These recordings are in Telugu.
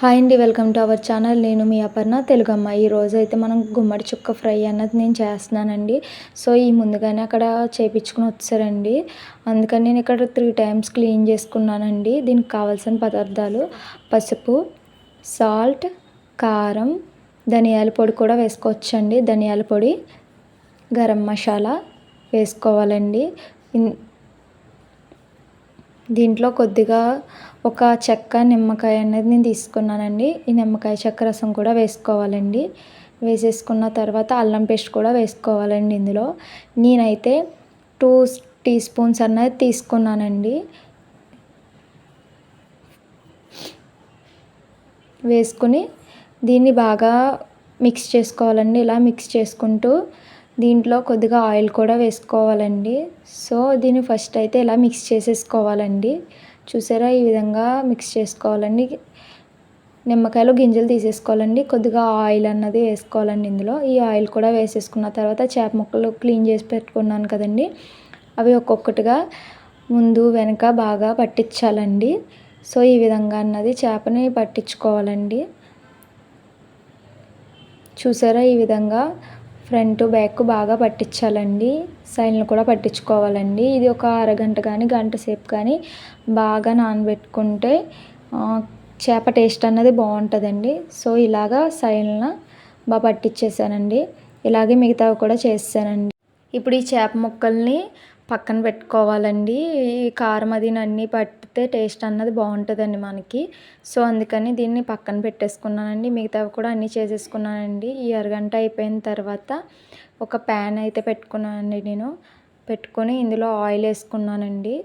హాయ్ అండి వెల్కమ్ టు అవర్ ఛానల్. నేను మీ అపర్ణ తెలుగు అమ్మాయి ఈరోజు అయితే మనం గుమ్మడి చుక్క ఫ్రై అన్నది నేను చేస్తున్నానండి. సో ఈ ముందుగానే అక్కడ చేపించుకుని వచ్చారండి. అందుకని నేను ఇక్కడ త్రీ టైమ్స్ క్లీన్ చేసుకున్నానండి. దీనికి కావాల్సిన పదార్థాలు పసుపు సాల్ట్ కారం ధనియాల పొడి కూడా వేసుకోవచ్చండి. ధనియాల పొడి గరం మసాలా వేసుకోవాలండి. దీంట్లో కొద్దిగా ఒక చెక్క నిమ్మకాయ అనేది నేను తీసుకున్నానండి. ఈ నిమ్మకాయ చెక్క రసం కూడా వేసుకోవాలండి. వేసేసుకున్న తర్వాత అల్లం పేస్ట్ కూడా వేసుకోవాలండి ఇందులో. నేనైతే టూ టీ స్పూన్స్ అన్నది తీసుకున్నానండి. వేసుకుని దీన్ని బాగా మిక్స్ చేసుకోవాలండి. ఇలా మిక్స్ చేసుకుంటూ దీంట్లో కొద్దిగా ఆయిల్ కూడా వేసుకోవాలండి. సో దీన్ని ఫస్ట్ అయితే ఇలా మిక్స్ చేసేసుకోవాలండి. చూసారా? ఈ విధంగా మిక్స్ చేసుకోవాలండి. నిమ్మకాయలు గింజలు తీసేసుకోవాలండి. కొద్దిగా ఆయిల్ అన్నది వేసుకోవాలండి ఇందులో. ఈ ఆయిల్ కూడా వేసేసుకున్న తర్వాత చేప ముక్కలు క్లీన్ చేసి పెట్టుకున్నాను కదండి. అవి ఒక్కొక్కటిగా ముందు వెనక బాగా పట్టించాలండి. సో ఈ విధంగా అన్నది చేపని పట్టించుకోవాలండి. చూసారా? ఈ విధంగా ఫ్రంట్ బ్యాక్ బాగా పట్టించాలండి. సైడ్లు కూడా పట్టించుకోవాలండి. ఇది ఒక అరగంట కానీ గంట సేపు కానీ బాగా నానబెట్టుకుంటే చేప టేస్ట్ అన్నది బాగుంటుందండి. సో ఇలాగా సైడ్న బాగా పట్టించేసానండి ఇలాగే మిగతావి కూడా చేసానండి ఇప్పుడు ఈ చేప ముక్కల్ని పక్కన పెట్టుకోవాలండి. ఈ కారం అది అన్నీ పట్టితే టేస్ట్ అన్నది బాగుంటుందండి మనకి. సో అందుకని దీన్ని పక్కన పెట్టేసుకున్నానండి. మిగతావి కూడా అన్నీ చేసేసుకున్నానండి. ఈ అరగంట అయిపోయిన తర్వాత ఒక ప్యాన్ అయితే పెట్టుకున్నానండి నేను. పెట్టుకొని ఇందులో ఆయిల్ వేసుకున్నానండి.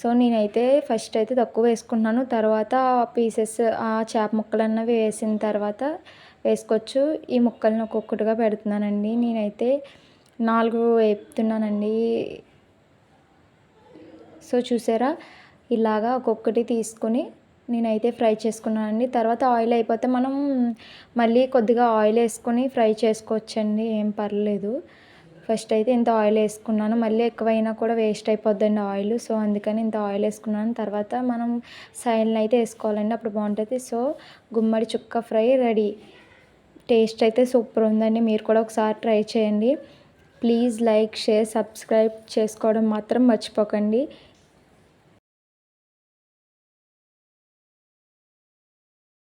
సో నేనైతే ఫస్ట్ అయితే తక్కువ వేసుకుంటున్నాను. తర్వాత పీసెస్ ఆ చేప ముక్కలు అన్నవి వేసిన తర్వాత వేసుకోవచ్చు. ఈ ముక్కలను ఒక్కొక్కటిగా పెడుతున్నానండి. నేనైతే నాలుగు వేపుతున్నానండి. సో చూసారా? ఇలాగా ఒక్కొక్కటి తీసుకొని నేనైతే ఫ్రై చేసుకున్నానండి. తర్వాత ఆయిల్ అయిపోతే మనం మళ్ళీ కొద్దిగా ఆయిల్ వేసుకొని ఫ్రై చేసుకోవచ్చండి. ఏం పర్లేదు. ఫస్ట్ అయితే ఇంత ఆయిల్ వేసుకున్నాను. మళ్ళీ ఎక్కువైనా కూడా వేస్ట్ అయిపోద్దండి ఆయిల్. సో అందుకని ఇంత ఆయిల్ వేసుకున్నాను. తర్వాత మనం సైడ్ని అయితే వేసుకోవాలండి. అప్పుడు బాగుంటుంది. సో గుమ్మడి చుక్క ఫ్రై రెడీ. టేస్ట్ అయితే సూపర్ ఉందండి. మీరు కూడా ఒకసారి ట్రై చేయండి. ప్లీజ్ లైక్ షేర్ సబ్స్క్రైబ్ చేసుకోవడం మాత్రం మర్చిపోకండి.